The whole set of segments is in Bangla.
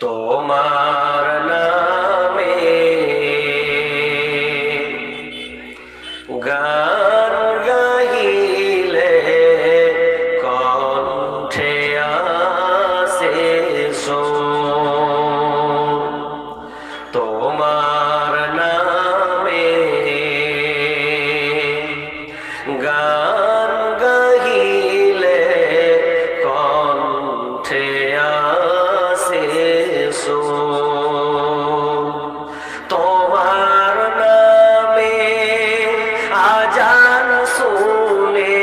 তোমার নামে গান গাইলে কণ্ঠে আসে সো তোমার নামে গান তোমার নামে আজান শুনে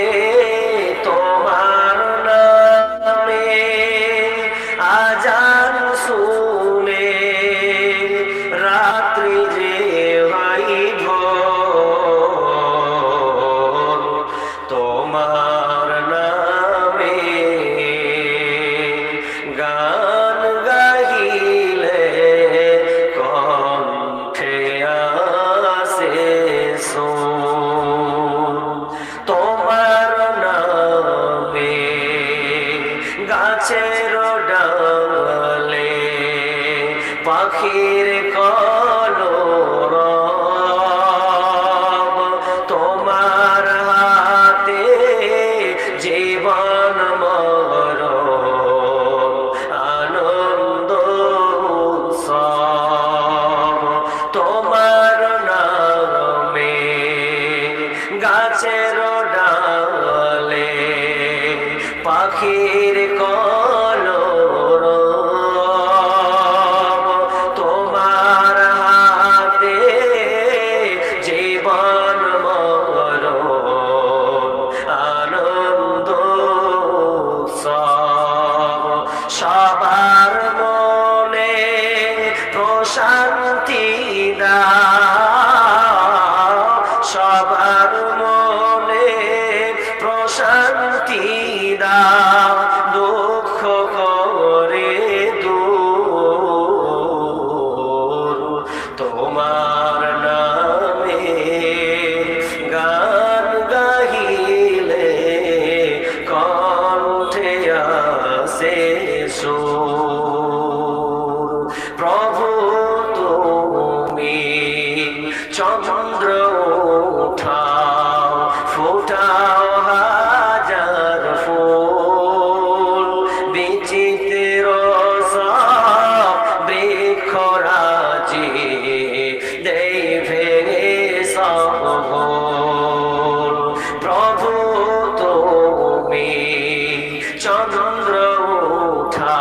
তোমার নামে আজান আখির কলো তোমার হাতে জীবন মর আনন্দ উৎসব। তোমার নামে গাছের ডালে পাখির কল শান্তি মাঝে দেই ফেরে সহর প্রভু তুমি চন্দ্র উঠা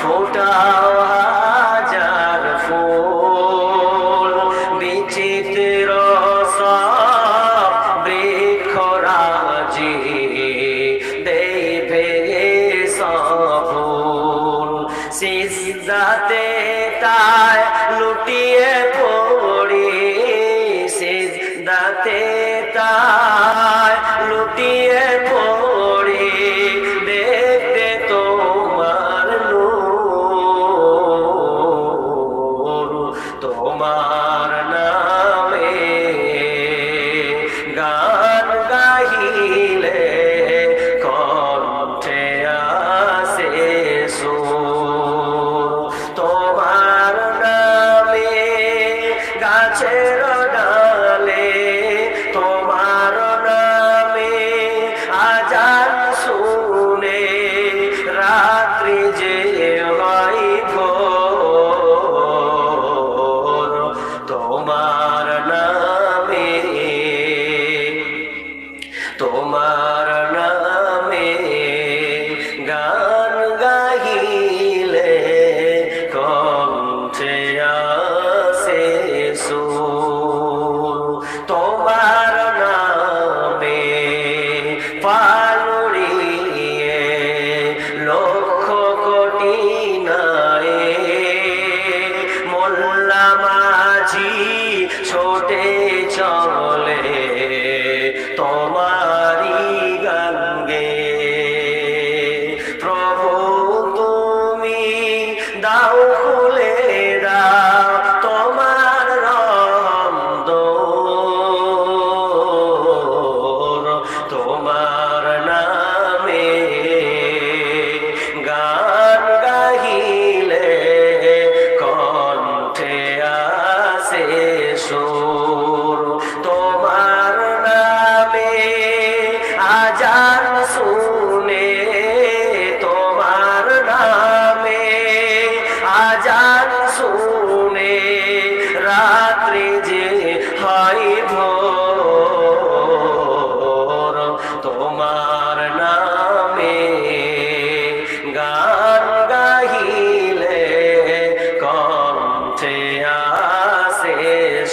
ফোটাও হাজার ফুল বিচিত্র সব বৃক্ষরাজি। দাতে তার লুটিয়ে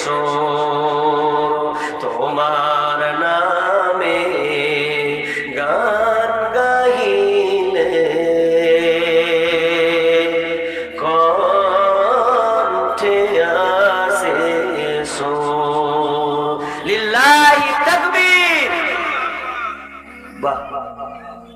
রসুল তোমার